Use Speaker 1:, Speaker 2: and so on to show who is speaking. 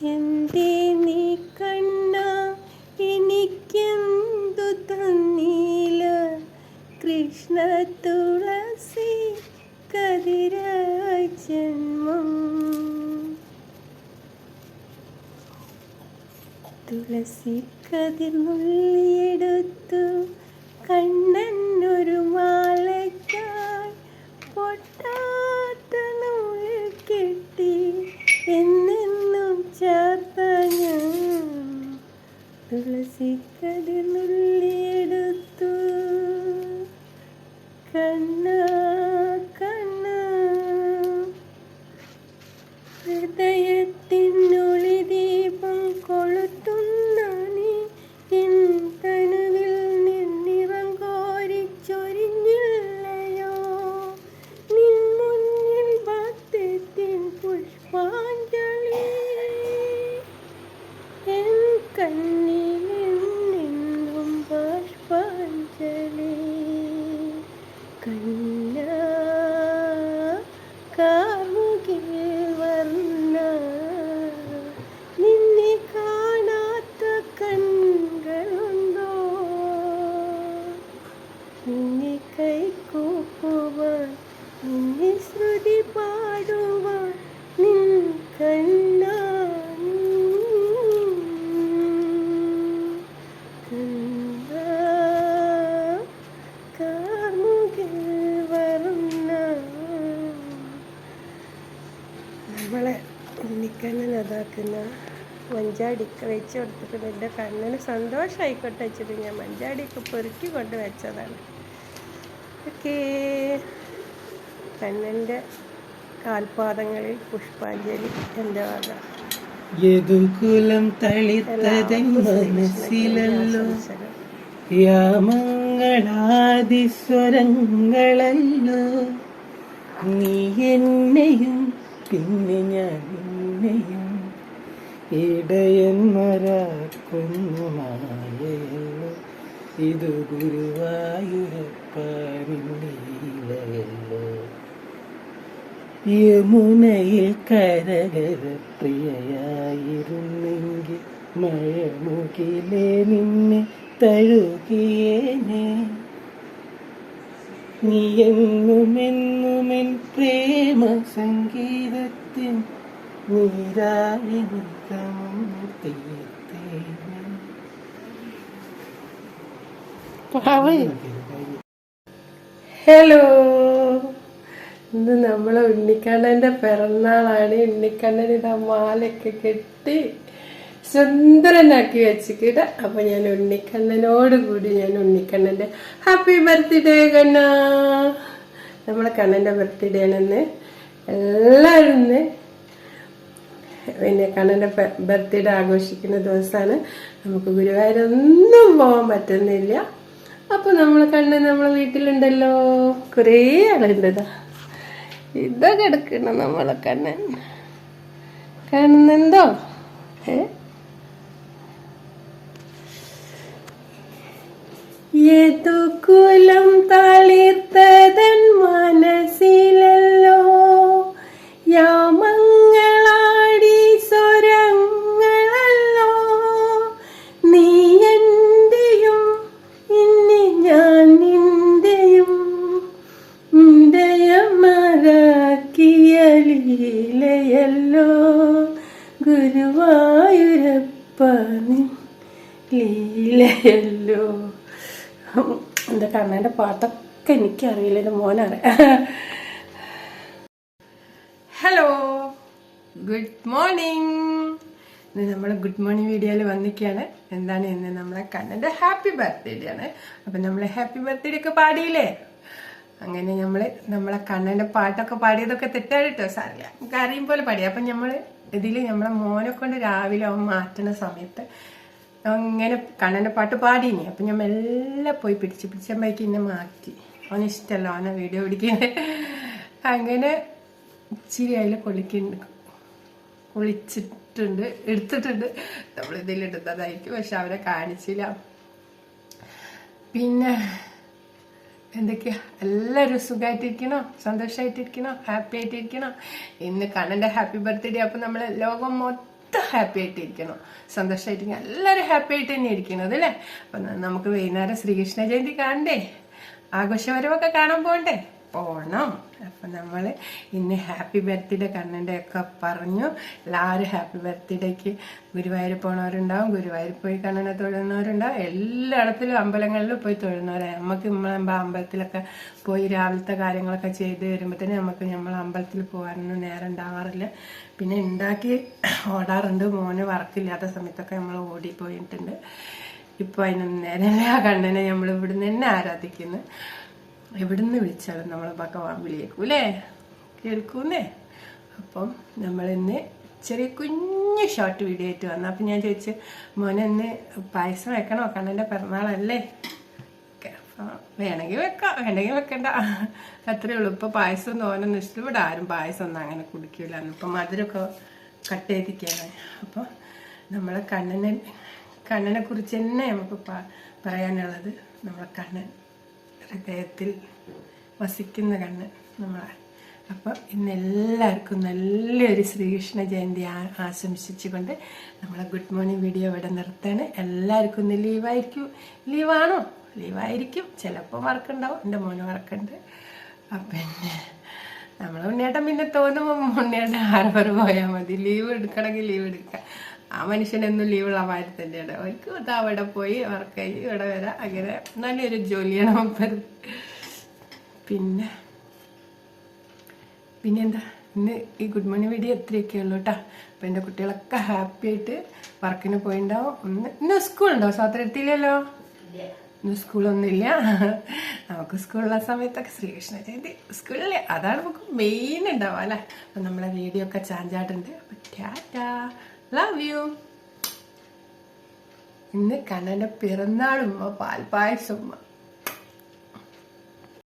Speaker 1: എന്തേ നീ കണ്ണ എനിക്കെന്തു തന്നീല കൃഷ്ണ തുളസി ജന്മം തുളസി കതിർന്നുള്ളിയെടുത്തു കണ്ണൻ ഒരു മാലയ്ക്കായി പൊട്ടാത്ത നൂൽ കെട്ടി. എന്നെന്നും തുളസി കണ്ണ മഞ്ചാടിക്ക വെച്ച് കൊടുത്തിട്ട് എന്റെ കണ്ണിന് സന്തോഷമായിക്കോട്ടെ വെച്ചിട്ട് ഞാൻ മഞ്ചാടിയൊക്കെ പെറുക്കി കൊണ്ട് വെച്ചതാണ്. ഓക്കേ. കണ്ണന്റെ കാൽപാദങ്ങളിൽ പുഷ്പാഞ്ജലി എന്റെ വക
Speaker 2: യദുകുലം തളിത്തതൻ മനസ്സിലല്ലോ? യാമങ്ങളാദിസ്വരങ്ങളല്ലോ? നീ എന്നെയും പിന്നെ ഞാൻ എന്നെയും ഇടയന്മാരാക്കുന്നു മായല്ലോ ഇത് ഗുരുവായൂരപ്പാനില്ലയല്ലോ യമുനയിൽ കരകര പ്രിയയായിരുന്നെങ്കിൽ മഴമുകിലെ നിന്നെ തഴുകിയേനെ. നീ എന്നുമെന്നുമെൻ പ്രേമ സംഗീതത്തിൻ നീരായി
Speaker 1: ഹലോ ഇന്ന് നമ്മളെ ഉണ്ണിക്കണ്ണന്റെ പിറന്നാളാണ്. ഉണ്ണിക്കണ്ണൻ ഇതാ മാലയൊക്കെ കെട്ടി സുന്ദരനാക്കി വെച്ചിട്ട് അപ്പൊ ഞാൻ ഉണ്ണിക്കണ്ണനോട് കൂടി ഞാൻ ഉണ്ണിക്കണ്ണന്റെ ഹാപ്പി ബർത്ത്ഡേ കണ്ണ. നമ്മളെ കണ്ണന്റെ ബർത്ത്ഡേ ആണെന്ന് എല്ലാവരും പിന്നെ കണ്ണന്റെ ബർത്ത്ഡേ ആഘോഷിക്കുന്ന ദിവസമാണ് നമുക്ക് ഗുരുവായൂരൊന്നും പോകാൻ പറ്റുന്നില്ല. അപ്പോൾ നമ്മൾ കണ്ണൻ നമ്മളെ വീട്ടിലുണ്ടല്ലോ. കുറേ ആളുണ്ടതാ ഇതാ കിടക്കണം നമ്മളെ കണ്ണൻ. കാണുന്നുണ്ടോ ഏ? ഏതു നിൻ ലീലയല്ലോ. എന്താ കണ്ണന്റെ പാട്ടൊക്കെ എനിക്കറിയില്ല എന്റെ മോനറിയാം. ഹലോ ഗുഡ് മോർണിംഗ് ഇന്ന് നമ്മൾ ഗുഡ് മോർണിംഗ് വീഡിയോയിൽ വന്നിരിക്കുകയാണ്. എന്താണ് ഇന്ന് നമ്മളെ കണ്ണന്റെ ഹാപ്പി ബർത്ത്ഡേ ആണ്. അപ്പം നമ്മൾ ഹാപ്പി ബർത്ത്ഡേ ഒക്കെ പാടിയില്ലേ? അങ്ങനെ നമ്മൾ നമ്മളെ കണ്ണന്റെ പാട്ടൊക്കെ പാടിയതൊക്കെ തെറ്റായിട്ടോ സാറില്ല നമുക്ക് അറിയും പോലെ പാടി. അപ്പം നമ്മൾ ഇതിൽ നമ്മളെ മോനെ കൊണ്ട് രാവിലെ അവൻ മാറ്റുന്ന സമയത്ത് അങ്ങനെ കണ്ണന്റെ പാട്ട് പാടീനി അപ്പം ഞാൻ മെല്ലെ പോയി പിടിച്ച് പിടിച്ചപ്പോഴേക്ക് ഇന്നെ മാറ്റി. അവന് ഇഷ്ടമല്ല അവനെ വീഡിയോ പിടിക്കുന്നത് അങ്ങനെ ഇച്ചിരി അതിൽ കൊള്ളിക്കുന്നുണ്ട് കുളിച്ചിട്ടുണ്ട് എടുത്തിട്ടുണ്ട്. നമ്മൾ ഇതിലിടുന്നതായിരിക്കും പക്ഷെ അവരെ കാണിച്ചില്ല. പിന്നെ എന്തൊക്കെയാ? എല്ലാവരും സുഖമായിട്ടിരിക്കണോ സന്തോഷമായിട്ടിരിക്കണോ ഹാപ്പി ആയിട്ടിരിക്കണോ ഇന്ന് കണ്ണന്റെ ഹാപ്പി ബർത്ത്ഡേ അപ്പം നമ്മൾ ലോകം മൊത്തം ഹാപ്പി ആയിട്ട് ഇരിക്കണം സന്തോഷമായിട്ടിരിക്കണം എല്ലാവരും ഹാപ്പി ആയിട്ട് തന്നെ ഇരിക്കണത് അല്ലേ? അപ്പം നമുക്ക് വൈകുന്നേരം ശ്രീകൃഷ്ണ ജയന്തി കാണണ്ടേ? ആഘോഷപരമൊക്കെ കാണാൻ പോകണ്ടേ പോണം. അപ്പം നമ്മൾ ഇന്ന് ഹാപ്പി ബർത്ത്ഡേ കണ്ണന്റെ ഒക്കെ പറഞ്ഞു. എല്ലാവരും ഹാപ്പി ബർത്ത്ഡേക്ക് ഗുരുവായൂർ പോണവരുണ്ടാവും. ഗുരുവായൂർ പോയി കണ്ണനെ തൊഴുന്നവരുണ്ടാവും. എല്ലായിടത്തിലും അമ്പലങ്ങളിൽ പോയി തൊഴുന്നവരാണ് നമുക്ക് നമ്മളെ അമ്പലത്തിലൊക്കെ പോയി രാവിലത്തെ കാര്യങ്ങളൊക്കെ ചെയ്ത് വരുമ്പോഴത്തേന് നമുക്ക് നമ്മൾ അമ്പലത്തിൽ പോകാനൊന്നും നേരം ഉണ്ടാവാറില്ല. പിന്നെ ഉണ്ടാക്കി ഓടാറുണ്ട്. മോന് വർക്കില്ലാത്ത സമയത്തൊക്കെ നമ്മൾ ഓടിപ്പോയിട്ടുണ്ട്. ഇപ്പോൾ അതിനൊന്നും നേരമല്ല. ആ കണ്ണനെ നമ്മൾ ഇവിടുന്ന് തന്നെ ആരാധിക്കുന്നു. എവിടുന്ന് വിളിച്ചാലും നമ്മൾ ഭഗവാൻ അല്ലേ കേൾക്കൂന്നേ? അപ്പം നമ്മളിന്ന് ചെറിയ കുഞ്ഞു ഷോർട്ട് വീഡിയോ ആയിട്ട് വന്നു. അപ്പം ഞാൻ ചോദിച്ചു മോനെ ഇന്ന് പായസം വെക്കണോ? കണ്ണന്റെ പിറന്നാളല്ലേ? വേണമെങ്കിൽ വെക്കാം വേണമെങ്കിൽ വെക്കണ്ട. അത്രേ ഉള്ളൂ. ഇപ്പോൾ പായസം തോന്നുന്ന ഇഷ്ടം. ഇവിടെ ആരും പായസം ഒന്നും അങ്ങനെ കുടിക്കില്ല ഇപ്പം മധുരമൊക്കെ കട്ട് ചെയ്തിരിക്കുകയാണ്. അപ്പോൾ നമ്മളെ കണ്ണനെ കണ്ണനെ കുറിച്ച് തന്നെ നമുക്ക് പറയാനുള്ളത് നമ്മളെ കണ്ണൻ. ഹൃദയത്തിൽ വസിക്കുന്ന കണ്ണ് നമ്മളെ. അപ്പം ഇന്ന് എല്ലാവർക്കും നല്ലൊരു ശ്രീകൃഷ്ണ ജയന്തി ആശംസിച്ചുകൊണ്ട് നമ്മളെ ഗുഡ് മോർണിംഗ് വീഡിയോ ഇവിടെ നിർത്താണ് എല്ലാവർക്കും ഇന്ന് ലീവായിരിക്കും. ലീവാണോ? ലീവായിരിക്കും. ചിലപ്പോൾ വർക്കുണ്ടാവും. എന്റെ മോന് വർക്കുണ്ട്. പിന്നെ നമ്മളെ ഉണ്ണിയേട്ടൻ പിന്നെ തോന്നുമ്പോൾ ഉണ്ണിയേട്ടൻ ഹാർബർ പോയാൽ മതി. ലീവ് എടുക്കണമെങ്കിൽ ലീവ് എടുക്കാം ആ മനുഷ്യനൊന്നും ലീവുള്ള മാതിരി തന്നെയാണ്. അവർക്ക് അവിടെ പോയി വർക്ക് ഇവിടെ വരാം. അങ്ങനെ നല്ലൊരു ജോലിയാണ് മൂപ്പര്. പിന്നെ പിന്നെന്താ? ഇന്ന് ഈ ഗുഡ് മോർണിംഗ് വീഡിയോ എത്രയൊക്കെ ഉള്ളൂ കേട്ടോ അപ്പം എന്റെ കുട്ടികളൊക്കെ ഹാപ്പി ആയിട്ട് വർക്കിന് പോയിണ്ടാവും. ഇന്ന് സ്കൂളുണ്ടോ സ്വാതന്ത്ര്യത്തിലല്ലോ ഇന്ന് സ്കൂളൊന്നുമില്ല നമുക്ക് സ്കൂളുള്ള സമയത്തൊക്കെ ശ്രീകൃഷ്ണ ജയന്തി സ്കൂളിൽ അതാണ് നമുക്ക് മെയിൻ ഉണ്ടാവുക അല്ലേ? അപ്പം നമ്മളെ വീഡിയോ ഒക്കെ ചാഞ്ചാട്ടുണ്ട്. അപ്പം ടാറ്റാ. ലവ് യു ഇന്ന് കണ്ണന്റെ പിറന്നാളും പാൽപ്പായസം